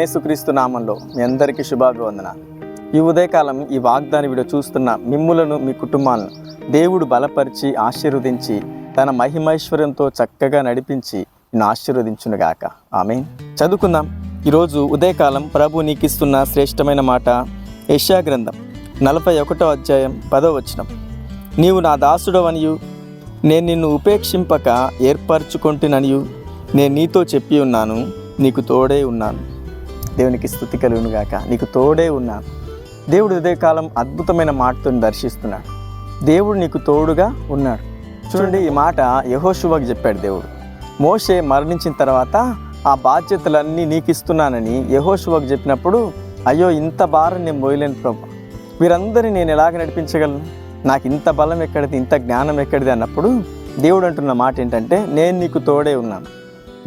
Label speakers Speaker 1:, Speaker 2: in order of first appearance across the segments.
Speaker 1: యేసుక్రీస్తు నామంలో మీ అందరికీ శుభాభివందన ఈ ఉదయకాలం ఈ వాగ్దాన వీడియో చూస్తున్న మిమ్ములను మీ కుటుంబాలను దేవుడు బలపరిచి ఆశీర్వదించి తన మహిమైశ్వర్యంతో చక్కగా నడిపించి నేను ఆశీర్వదించునుగాక. ఆమె చదువుకుందాం. ఈరోజు ఉదయకాలం ప్రభు నీకిస్తున్న శ్రేష్టమైన మాట యష్యా గ్రంథం నలభై ఒకటో అధ్యాయం పదో వచనం. నీవు నా దాసుడవనియు నేను నిన్ను ఉపేక్షింపక ఏర్పరచుకొంటిననియు నేను నీతో చెప్పి ఉన్నాను నీకు తోడే ఉన్నాను. దేవునికి స్థుతి కలుగునుగాక. నీకు తోడే ఉన్నాను దేవుడు ఉదయకాలం అద్భుతమైన మాటతో దర్శిస్తున్నాడు. దేవుడు నీకు తోడుగా ఉన్నాడు. చూడండి ఈ మాట యహోశువకు చెప్పాడు దేవుడు. మోషే మరణించిన తర్వాత ఆ బాధ్యతలన్నీ నీకు ఇస్తున్నానని యహోశువకు చెప్పినప్పుడు అయ్యో ఇంత భారం నేను మోయలేను ప్రభు. వీరందరినీ నేను ఎలాగ నడిపించగలను? నాకు ఇంత బలం ఎక్కడిది? ఇంత జ్ఞానం ఎక్కడిది? అన్నప్పుడు దేవుడు అంటున్న మాట ఏంటంటే నేను నీకు తోడే ఉన్నాను.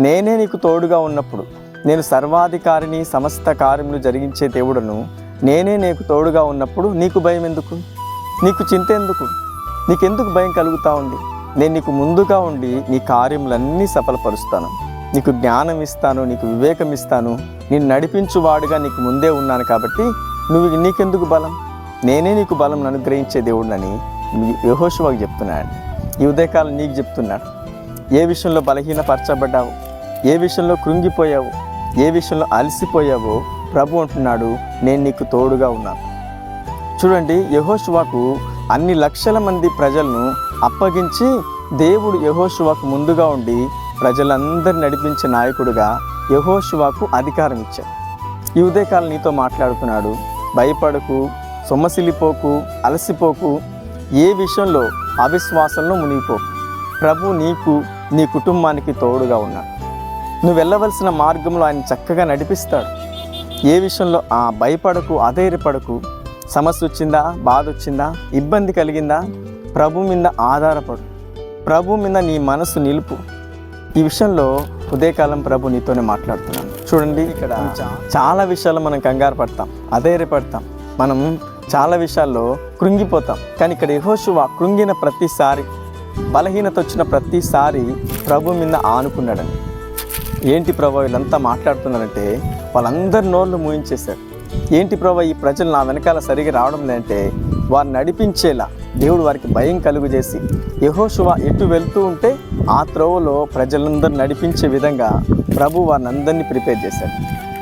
Speaker 1: నేనే నీకు తోడుగా ఉన్నప్పుడు నేను సర్వాధికారిని సమస్త కార్యములు జరిగించే దేవుడను. నేనే నీకు తోడుగా ఉన్నప్పుడు నీకు భయం ఎందుకు? నీకు చింత ఎందుకు? నీకెందుకు భయం కలుగుతూ ఉంది? నేను నీకు ముందుగా ఉండి నీ కార్యములన్నీ సఫలపరుస్తాను. నీకు జ్ఞానం ఇస్తాను నీకు వివేకం ఇస్తాను. నేను నడిపించువాడుగా నీకు ముందే ఉన్నాను కాబట్టి నువ్వు నీకెందుకు బలం? నేనే నీకు బలం అనుగ్రహించే దేవుడినని యహోశువాకు చెప్తున్నాడు. ఈ ఉదయకాలం నీకు చెప్తున్నాడు. ఏ విషయంలో బలహీనపరచబడ్డావు? ఏ విషయంలో కృంగిపోయావు? ఏ విషయంలో అలసిపోయావో ప్రభు అంటున్నాడు నేను నీకు తోడుగా ఉన్నాను చూడండి యహోశువాకు అన్ని లక్షల మంది ప్రజలను అప్పగించి దేవుడు యహోశువాకు ముందుగా ఉండి ప్రజలందరిని నడిపించే నాయకుడుగా యహోశువాకు అధికారం ఇచ్చాడు. ఈ ఉదయకాలం నీతో మాట్లాడుతున్నాడు భయపడకు సొమ్మసిలిపోకు అలసిపోకు ఏ విషయంలో అవిశ్వాసంలో మునిగిపోకు ప్రభు నీకు నీ కుటుంబానికి తోడుగా ఉన్నాడు నువ్వు వెళ్ళవలసిన మార్గంలో ఆయన చక్కగా నడిపిస్తాడు. ఏ విషయంలో ఆ భయపడకు అధైర్యపడకు సమస్య వచ్చిందా బాధ వచ్చిందా ఇబ్బంది కలిగిందా ప్రభు మీద ఆధారపడు. ప్రభు మీద నీ మనసు నిలుపు. ఈ విషయంలో ఉదయకాలం ప్రభు నీతోనే మాట్లాడుతున్నాను. చూడండి ఇక్కడ చాలా విషయాలు మనం కంగారు పడతాం అధైర్యపడతాం. మనం చాలా విషయాల్లో కృంగిపోతాం. కానీ ఇక్కడ యహోశువ కృంగిన ప్రతిసారి బలహీనత వచ్చిన ప్రతిసారి ప్రభు మీద ఆనుకున్నాడని. ఏంటి ప్రభా వీళ్ళంతా మాట్లాడుతున్నారంటే వాళ్ళందరి నోళ్ళు మూయించేశారు. ఏంటి ప్రభా ఈ ప్రజలు నా వెనకాల సరిగా రావడం లేదంటే వారిని నడిపించేలా దేవుడు వారికి భయం కలుగు చేసి యహోశువ ఎటు వెళ్తూ ఉంటే ఆ త్రోవలో ప్రజలందరూ నడిపించే విధంగా ప్రభు వారిని అందరినీ ప్రిపేర్ చేశారు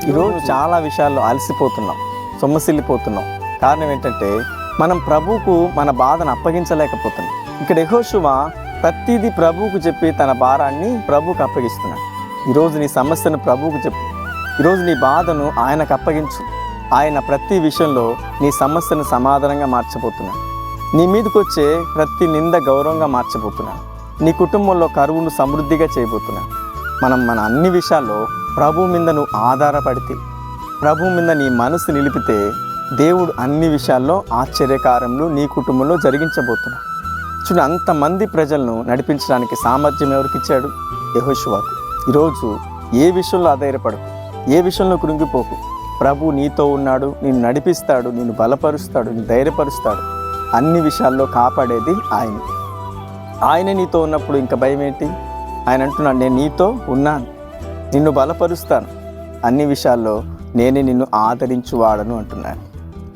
Speaker 1: ఈరోజు చాలా విషయాల్లో అలసిపోతున్నాం సొమ్మసిల్లిపోతున్నాం. కారణం ఏంటంటే మనం ప్రభువుకు మన బాధను అప్పగించలేకపోతున్నాం. ఇక్కడ యహోశువ ప్రతిదీ ప్రభువుకు చెప్పి తన భారాన్ని ప్రభువుకు అప్పగిస్తున్నాడు. ఈరోజు నీ సమస్యను ప్రభువుకు చెప్పు. ఈరోజు నీ బాధను ఆయనకు అప్పగించు. ఆయన ప్రతి విషయంలో నీ సమస్యను సమాధానంగా మార్చబోతున్నాడు. నీ మీదకి వచ్చే ప్రతి నింద గౌరవంగా మార్చబోతున్నాడు. నీ కుటుంబంలో కరువును సమృద్ధిగా చేయబోతున్నాడు. మనం మన అన్ని విషయాల్లో ప్రభు మీద నువ్వు ఆధారపడితే ప్రభు మీద నీ మనసు నిలిపితే దేవుడు అన్ని విషయాల్లో ఆశ్చర్యకారములు నీ కుటుంబంలో జరిగించబోతున్నాడు. చూడు అంతమంది ప్రజలను నడిపించడానికి సామర్థ్యం ఎవరికి ఇచ్చాడు? ఈరోజు ఏ విషయంలో ఆధారపడకు? ఏ విషయంలో కృంగిపోకు? ప్రభు నీతో ఉన్నాడు నిన్ను నడిపిస్తాడు నిన్ను బలపరుస్తాడు నిన్ను ధైర్యపరుస్తాడు. అన్ని విషయాల్లో కాపాడేది ఆయన. ఆయన నీతో ఉన్నప్పుడు ఇంకా భయం ఏంటి ఆయన అంటున్నాడు నేను నీతో ఉన్నాను నిన్ను బలపరుస్తాను. అన్ని విషయాల్లో నేనే నిన్ను ఆదరించువాడను అంటున్నాను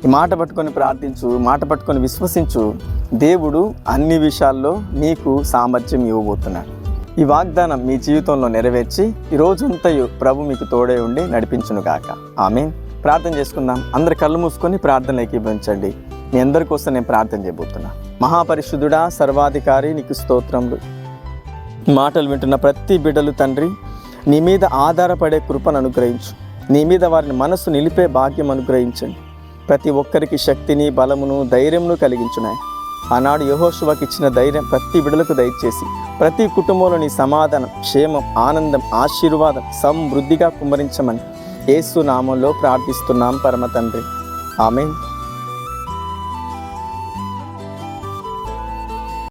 Speaker 1: ఈ మాట పట్టుకొని ప్రార్థించు మాట పట్టుకొని విశ్వసించు. దేవుడు అన్ని విషయాల్లో నీకు సామర్థ్యం ఇవ్వబోతున్నాడు. ఈ వాగ్దానం మీ జీవితంలో నెరవేర్చి ఈ రోజంతయు ప్రభు మీకు తోడే ఉండి నడిపించునుగాక. ఆమె ప్రార్థన చేసుకుందాం. అందరు కళ్ళు మూసుకొని ప్రార్థన ఏకీభవించండి మీ అందరి కోసం నేను ప్రార్థన చేయబోతున్నా. మహాపరిశుద్ధుడా సర్వాధికారి నీకు స్తోత్రములు. మాటలు వింటున్న ప్రతి బిడ్డలు తండ్రి నీ మీద ఆధారపడే కృపను అనుగ్రహించు. నీ మీద వారిని మనస్సు నిలిపే భాగ్యం అనుగ్రహించండి. ప్రతి ఒక్కరికి శక్తిని బలమును ధైర్యమును కలిగించున్నాయి. ఆనాడు యహోశువకి ఇచ్చిన ధైర్యం ప్రతి బిడలకు దయచేసి ప్రతి కుటుంబంలోని సమాధానం క్షేమం ఆనందం ఆశీర్వాదం సమృద్ధిగా కుమ్మరించమని యేసు నామంలో ప్రార్థిస్తున్నాం పరమ తండ్రి. ఆమె